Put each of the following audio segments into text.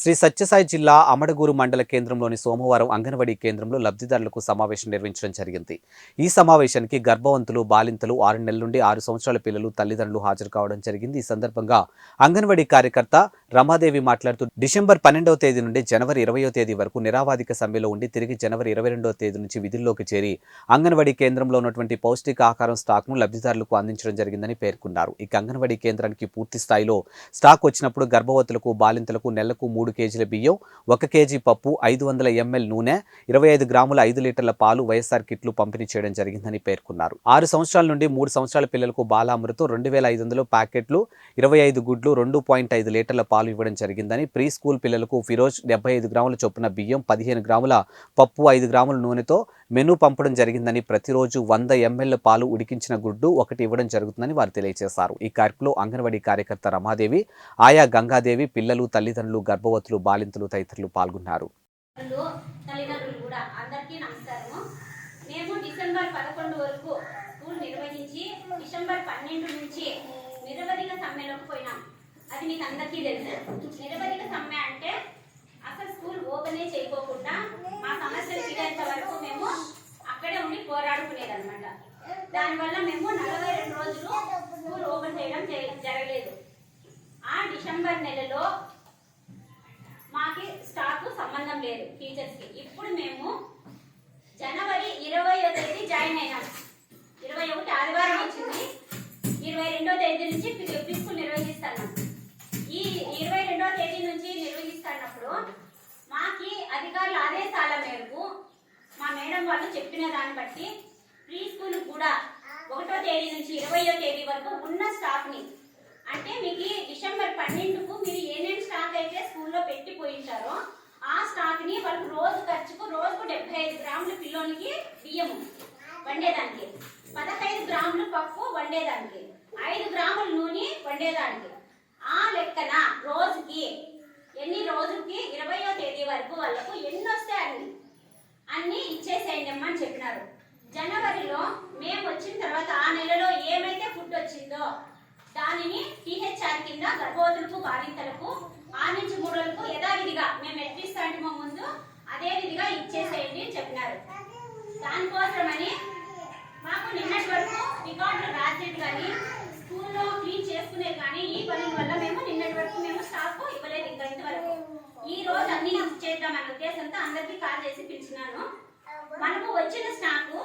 శ్రీ సత్యసాయి జిల్లా అమడగూరు మండల కేంద్రంలోని సోమవారం అంగన్వాడీ కేంద్రంలో లబ్ధిదారులకు సమావేశం నిర్వహించడం జరిగింది. ఈ సమావేశానికి గర్భవంతులు బాలింతలు ఆరు నెలల నుండి ఆరు సంవత్సరాల పిల్లలు తల్లిదండ్రులు హాజరు కావడం జరిగింది. ఈ సందర్భంగా అంగన్వాడీ కార్యకర్త రమాదేవి మాట్లాడుతూ డిసెంబర్ పన్నెండవ తేదీ నుండి జనవరి ఇరవయో తేదీ వరకు నిరావాదిక సమ్మెలో ఉండి తిరిగి జనవరి ఇరవై రెండవ తేదీ నుంచి విధుల్లోకి చేరి అంగన్వాడీ కేంద్రంలో ఉన్నటువంటి పౌష్టికాహారం స్టాక్ను లబ్ధిదారులకు అందించడం జరిగిందని పేర్కొన్నారు. ఇక అంగన్వాడీ కేంద్రానికి పూర్తి స్థాయిలో స్టాక్ వచ్చినప్పుడు గర్భవతులకు బాలింతలకు నెలకు మూడు కేజీల బియ్యం ఒక కేజీ పప్పు ఐదు వందల ఎంఎల్ నూనె ఇరవై ఐదు గ్రాముల ఐదు లీటర్ల పాలు వైఎస్ఆర్ కిట్లు పంపిణీ చేయడం జరిగిందని పేర్కొన్నారు. ఆరు సంవత్సరాల నుండి మూడు సంవత్సరాల పిల్లలకు బాలామృతం రెండు వేల ఐదు వందల ప్యాకెట్లు ఇరవై ఐదు గుడ్లు రెండు పాయింట్ ఐదు లీటర్ల పాలు ఇవ్వడం జరిగిందని ప్రీ స్కూల్ పిల్లలకు ఫిరోజ్ డెబ్బై ఐదు గ్రాముల చొప్పున బియ్యం పదిహేను గ్రాముల పప్పు ఐదు గ్రాముల నూనెతో మెనూ పంపడం జరిగిందని ప్రతిరోజు వంద ఎంఎల్ పాలు ఉడికించిన గుడ్డు ఒకటి ఇవ్వడం జరుగుతుందని వారు తెలియజేశారు. ఈ కార్యక్రమంలో అంగన్వాడీ కార్యకర్త రమాదేవి ఆయా గంగాదేవి పిల్లలు తల్లిదండ్రులు గర్భవతులు బాలింతలు తదితరులు పాల్గొన్నారు. మేము డిసెంబర్ పదకొండు వరకు స్కూల్ నిర్వహించి డిసెంబర్ పన్నెండు నుంచి నిరవధిక సమ్మెలోకి పోయినాం. అది మీకు అందరికీ తెలుసు. నిరవధిక సమ్మె అంటే అసలు స్కూల్ ఓపెనే చేయకోకుండా మా సమస్యలు తీరేంత వరకు మేము అక్కడే ఉండి పోరాడుకునేది అనమాట దానివల్ల మేము నలభై రెండు రోజులు స్కూల్ ఓపెన్ చేయడం జరగలేదు. ఆ డిసెంబర్ నెలలో మాకి స్టాక్ సంబంధం లేదు టీచర్స్కి ఇప్పుడు మేము జనవరి ఇరవయో తేదీ జాయిన్ అయినాం. మాకి అధికారుల ఆదేశాల మేరకు మా మేడం వాళ్ళు చెప్పిన దాన్ని బట్టి ప్రీ స్కూల్ కూడా ఒకటో తేదీ నుంచి ఇరవయో తేదీ వరకు ఉన్న స్టాక్ని అంటే మీకు డిసెంబర్ పన్నెండుకు మీరు ఏమేమి స్టాక్ అయితే స్కూల్లో పెట్టి పోయించారో ఆ స్టాక్ని వాళ్ళకు రోజు ఖర్చుకు రోజుకు డెబ్బై ఐదు గ్రాముల పిల్లోనికి బియ్యము వండేదానికి పదహైదు గ్రాములు పప్పు వండేదానికి ఐదు గ్రాముల నూనె వండేదానికి. ఆ లెక్కన రోజుకి ఎన్ని రోజులకి? ఇరవయో తేదీ వరకు వాళ్ళకు ఎన్ని వస్తే అన్ని? అన్ని ఇచ్చేసేయండి అమ్మ అని చెప్పినారు. జనవరిలో మేము వచ్చిన తర్వాత ఆ నెలలో ఏమైతే ఫుడ్ వచ్చిందో దానిని టీహెచ్ఆర్ కింద గర్భవతులకు బాధితులకు ఆ నుంచి మూడోలకు యథావిధిగా మేము ఎట్లిస్తాంటిమో ముందు అదే విధిగా ఇచ్చేసేయండి అని చెప్పినారు. దానికోసమని మాకు నిన్నటి వరకు రికార్డులు రాసేది కానీ స్కూల్లో క్లీన్ చేసుకునేది కానీ ఈ పని వల్ల మేము నిన్నటి వరకు మేము స్టాఫ్ ఇవ్వలేదు ఇంకా ఇంతవరకు. ఈ రోజు అన్ని చేద్దాం అన్న ఉద్దేశంతో అందరికీ కాల్ చేసి పిలిచినాను. మనకు వచ్చిన స్టాకు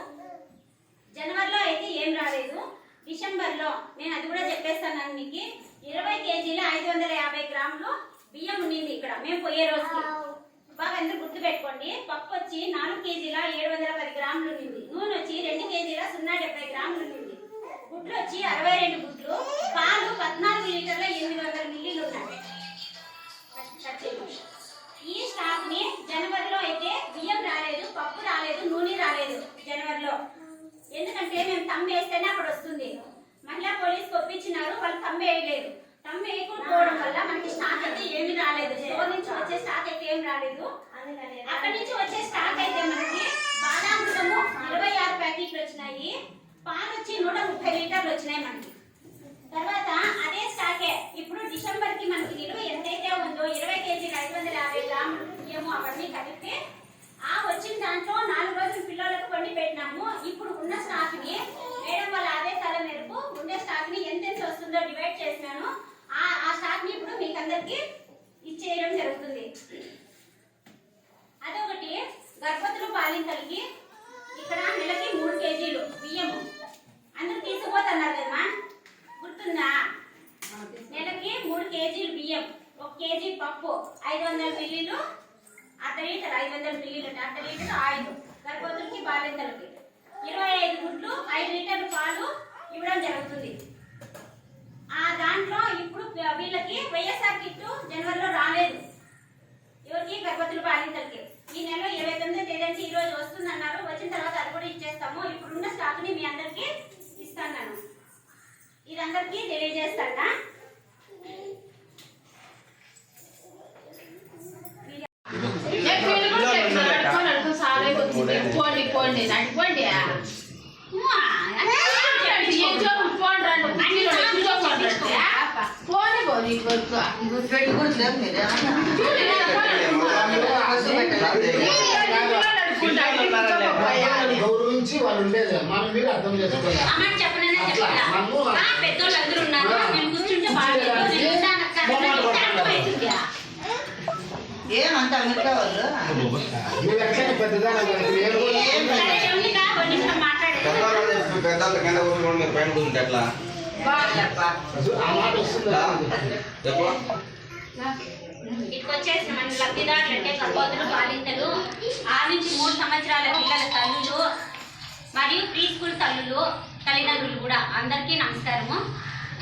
జనవరిలో అయితే ఏం రాలేదు. డిసెంబర్లో నేను అది కూడా చెప్పేస్తాను మీకు. ఇరవై కేజీల ఐదు వందల యాభై గ్రాములు బియ్యం ఉండింది ఇక్కడ. మేము పోయే రోజుకి. బాగా అందరూ గుర్తు పెట్టుకోండి పప్పు వచ్చి నాలుగు కేజీల ఏడు వందల పది గ్రాములు ఉండింది. నూనె వచ్చి రెండు కేజీల సున్నా డెబ్బై గ్రాములు ఉండింది. గుడ్లు వచ్చి అరవై రెండు గుడ్లు పాలు పద్నాలుగు లీటర్ల ఎనిమిది వందల మిల్లీలు ఉన్నాయి ఈ స్టాక్ని జనవరిలో అయితే బియ్యం రాలేదు పప్పు రాలేదు నూనె రాలేదు జనవరిలో. ఎందుకంటే మేము తమ్ము వేస్తేనే అక్కడ వస్తుంది. మహిళా పోలీస్ ఒప్పించినారు వాళ్ళు తమ్ము వేయలేదు. తమ్ము వేయకపోవడం వల్ల మనకి స్టాక్ అయితే ఏమి రాలేదు. స్టోర్ నుంచి వచ్చే స్టాక్ అయితే ఏం రాలేదు. అక్కడి నుంచి వచ్చే స్టాక్ అయితే మనకి బాదామృతము ఇరవై ఆరు ప్యాకెట్లు వచ్చినాయి. పాలు వచ్చి నూట ముప్పై లీటర్లు వచ్చినాయి మనకి. తర్వాత అదే స్టాకే. ఇప్పుడు డిసెంబర్కి మనకి నిలువ ఎంతైతే ఉందో ఇరవై కేజీలు ఐదు వందల యాభై గ్రాములు బియ్యము అవన్నీ కలిపితే ఆ వచ్చిన దాంట్లో నాలుగు రోజులు పిల్లలకు వండి పెట్టినాము. ఇప్పుడు ఉన్న స్టాక్ని మేడం వాళ్ళ ఆదేశాల మేరకు ఉండే స్టాక్ని ఎంతెంత వస్తుందో డివైడ్ చేసినాను. ఆ ఆ స్టాక్ని ఇప్పుడు మీకు అందరికి ఇచ్చేయడం జరుగుతుంది. అదొకటి గర్భతులు పాలింతలకి ఇక్కడ నెలకి మూడు కేజీలు బియ్యము. అందరూ కదమ్మా? గుర్తుందా? నెలకి మూడు కేజీలు బియ్యం ఒక కేజీ పప్పు ఐదు వందల మిల్లీలు అర్ధ లీటర్ ఐదు వందల మిల్లీలు అంటే అర్ధ లీటర్ ఆయిల్ గర్భవతులకి బాలింతలకి. ఇరవై ఐదు గుడ్లు ఐదు లీటర్ల పాలు ఇవ్వడం జరుగుతుంది ఆ దాంట్లో ఇప్పుడు వీళ్ళకి వైఎస్ఆర్ కిట్టు జనవరిలో రాలేదు ఎవరికి గర్భవతులు బాలింతలకి ఈ నెల ఇరవై తొమ్మిదో తేదీ నుంచి ఈ రోజు వస్తుందన్నారు వచ్చిన తర్వాత అది కూడా ఇచ్చేస్తాము ఇప్పుడున్న స్టాక్ని మీ అందరికి ఇస్తాను ఇది అందరికి తెలియజేస్తానా పోండి పోండి నడిపోండి పోండి పోనీ కొడుకు చూడు అదే. వాళ్ళని గౌరవించి వాళ్ళు ఉండేది మనం మీరు అర్థం చేసుకోవాలి అమ్మని చెప్పనన్నా అట్లా, చెప్పలా మనము ఆ, పెద్దోళ్ళు అందరూ ఉన్నారు నేను కూర్చుంటే. ఏమంత అమెరికా వాళ్ళు కింద పైన కూర్చుంటే ఎట్లా? లబ్ధిదారులు అంటే బాలింతలు ఆరు నుంచి మూడు సంవత్సరాల పిల్లల తల్లులు మరియు ప్రీ స్కూల్ తల్లులు. తల్లిదండ్రులు కూడా అందరికీ నమస్కారము.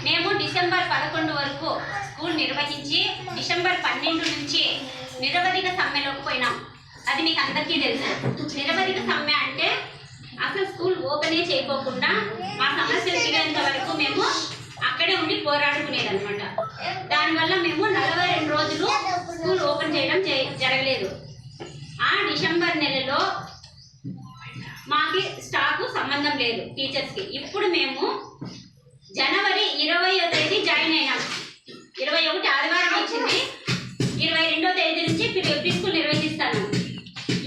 మేము డిసెంబర్ పదకొండు వరకు స్కూల్ నిర్వహించి డిసెంబర్ పన్నెండు నుంచి నిరవధిక సమ్మెలోకి పోయినాం. అది మీకు అందరికీ తెలుసు. నిరవధిక సమ్మె అంటే అసలు స్కూల్ ఓపెనే చేయకోకుండా మా సమస్యలు తీరేంత వరకు మేము అక్కడే ఉండి పోరాడుకునేది అనమాట దానివల్ల మేము నలభై రెండు రోజులు స్కూల్ ఓపెన్ చేయడం జరగలేదు. ఆ డిసెంబర్ నెలలో మాకి స్టాకు సంబంధం లేదు టీచర్స్కి. ఇప్పుడు మేము జనవరి ఇరవయో తేదీ జాయిన్ అయినాం. ఇరవై ఒకటి ఆదివారం వచ్చింది. ఇరవై రెండో తేదీ నుంచి ప్రీ నిర్వహిస్తాను.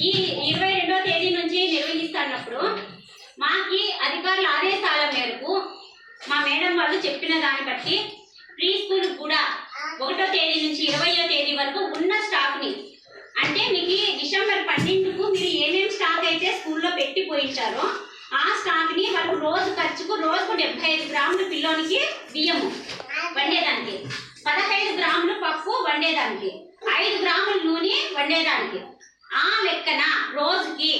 ఈ ఇరవై రెండో తేదీ నుంచి నిర్వహిస్తున్నప్పుడు మాకి అధికారుల ఆదేశాల మేరకు మా మేడం వాళ్ళు చెప్పిన దాన్ని బట్టి ప్రీ స్కూల్ కూడా ఒకటో తేదీ నుంచి ఇరవయో తేదీ వరకు ఉన్న స్టాఫ్ని అంటే మీకు డిసెంబర్ పన్నెండుకు మీరు ఏమేమి స్టాక్ అయితే స్కూల్లో పెట్టి పోయించారో ఆ స్టాక్ని వాళ్ళకు రోజు ఖర్చుకు రోజుకు డెబ్బై ఐదు గ్రాములు పిల్లోనికి బియ్యము వండేదానికి. పదహైదు గ్రాములు పప్పు వండేదానికి. ఐదు గ్రాములు నూనె వండేదానికి. ఆ లెక్కన రోజుకి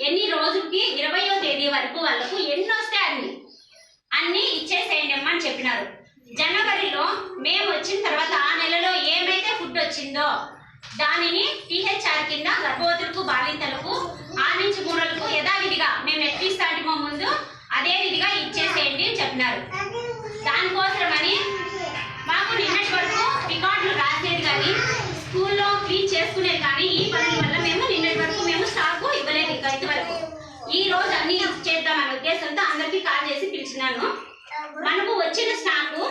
ఎన్ని రోజుకి ఇరవయో తేదీ వరకు వాళ్ళకు ఎన్ని వస్తే అన్ని? అన్ని ఇచ్చేసేయండి అమ్మ అని చెప్పినారు. జనవరిలో మేము వచ్చిన తర్వాత ఆ నెలలో ఏమైతే ఫుడ్ వచ్చిందో దానిని టీహెచ్ఆర్ కింద గర్భవతులకు బాలింతలకు ఆరు నుంచి మూడలకు యథావిధిగా మేము ఎట్టిస్తామో ముందు అదే విధిగా ఇచ్చేసేయండి అని చెప్పినారు. దానికోసమని మాకు నిన్నటి వరకు రికార్డులు రాసేది కానీ స్కూల్లో క్లీన్ చేసుకునేది కానీ ఈ పనుల వల్ల మేము నిన్నటి వరకు మేము స్టాకు ఇవ్వలేదు ఇంకా ఇంతవరకు. ఈ రోజు అన్ని చేద్దామనే ఉద్దేశంతో అందరికీ కాల్ చేసి పిలిచినాను. మనకు వచ్చిన స్టాకు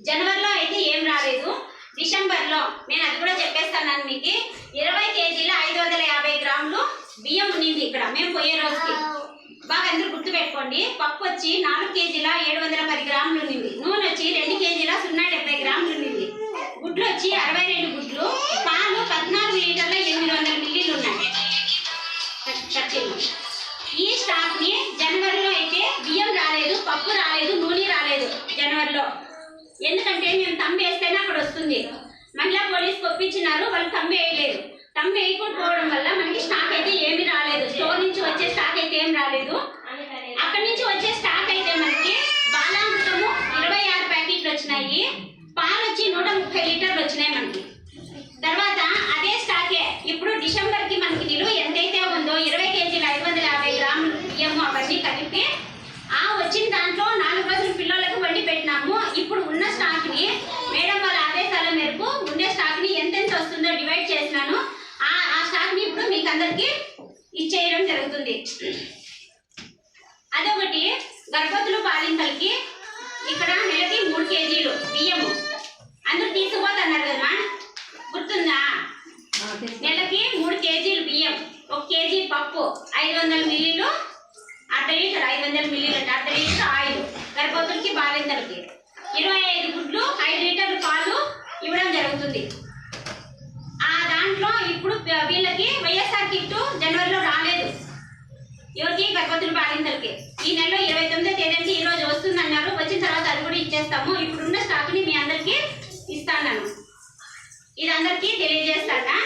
జనవరిలో అయితే ఏం రాలేదు. డిసెంబర్లో నేను అది కూడా చెప్పేస్తాను మీకు. ఇరవై కేజీల ఐదు వందల యాభై గ్రాములు బియ్యం ఉన్నింది ఇక్కడ మేము పోయే రోజుకి. బాగా అందరూ గుర్తుపెట్టుకోండి పప్పు వచ్చి నాలుగు కేజీల ఏడు వందల పది గ్రాములు ఉన్నింది. నూనె వచ్చి రెండు కేజీల సున్నా డెబ్బై గ్రాములు ఉన్నింది. గుడ్లు వచ్చి అరవై రెండు గుడ్లు పాలు పద్నాలుగు లీటర్ల ఎనిమిది వందల మిల్లీలు ఉన్నాయి. ఈ స్టాక్ని జనవరిలో అయితే బియ్యం రాలేదు పప్పు రాలేదు నూనె రాలేదు జనవరిలో. ఎందుకంటే మేము తమ్మి వేస్తేనే అక్కడ వస్తుంది. మహిళా పోలీస్ ఒప్పించినారు వాళ్ళు తమ్మి వేయలేదు. తమ్మి వేయకపోవడం వల్ల మనకి స్టాక్ అయితే ఏమీ రాలేదు. స్టోర్ నుంచి వచ్చే స్టాక్ అయితే ఏం రాలేదు. అక్కడి నుంచి వచ్చే స్టాక్ అయితే మనకి బాలామృతము ఇరవై ఆరు ప్యాకెట్లు వచ్చినాయి పాలు వచ్చి నూట ముప్పై లీటర్లు వచ్చినాయి మనకి తర్వాత అదే స్టాకే ఇప్పుడు డిసెంబర్కి మనకి నిలువ ఎంతైతే ఉందో ఇరవై కేజీలు ఐదు వందల యాభై గ్రాములు బియ్యము అవన్నీ కలిపి ఆ వచ్చిన దాంట్లో నాలుగు రోజులు పిల్లలకు వండి పెట్టినాము ఇప్పుడు ఉన్న స్టాక్ని మేడం వాళ్ళ ఆదేశాల మేరకు ఉండే స్టాక్ని ఎంతెంత వస్తుందో డివైడ్ చేసినాను ఆ ఆ స్టాక్ని ఇప్పుడు మీకు అందరికి ఇచ్చేయడం జరుగుతుంది. అదొకటి గర్భవతులు బాలింతలకి ఇక్కడ నెలకి మూడు కేజీలు బియ్యము అందరూ తీసుకుపోతున్నారు కదా గుర్తుందా నెలకి మూడు కేజీలు బియ్యం ఒక కేజీ పప్పు ఐదు వందల మిల్లీలు అర్ధ లీటర్ ఐదు వందల మిల్లీలు అంటే అర్ధ లీటర్ ఆయిల్ గర్భవతులకి బాలింతలకి ఇరవై ఐదు గుడ్లు ఐదు లీటర్ల పాలు ఇవ్వడం జరుగుతుంది ఆ దాంట్లో ఇప్పుడు వీళ్ళకి కిట్ జనవరిలో రాలేదు. ఎవరికి? గర్భవతులు బాలింతలకి. ఈ నెలలో ఇరవై తొమ్మిదో తేదీకి ఈ రోజు వస్తుందన్నారు. వచ్చిన తర్వాత అది కూడా ఇచ్చేస్తాము. ఇప్పుడున్న స్టాక్ని మీ అందరికీ ఇస్తాను ఇది అందరికీ తెలియజేస్తాను?